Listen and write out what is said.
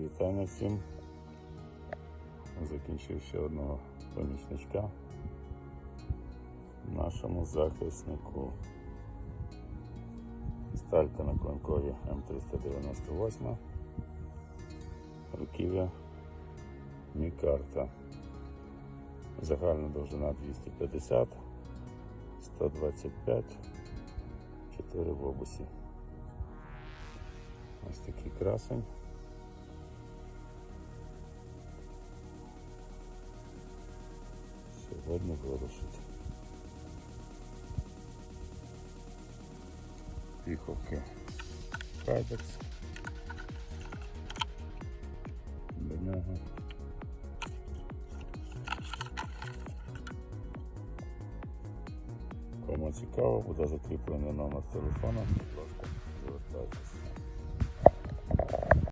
Вітання всім. Закінчив ще одного помічничка нашому захиснику. Сталька на клинкові М398. Руків'я Мікарта. Загальна довжина 250, 125, 4 в обусі. Ось такий красень. Сьогодні вирушить. Піховки Хайдекс. До нього. Кому цікаво, буде закріплений номер телефону. Будь ласка.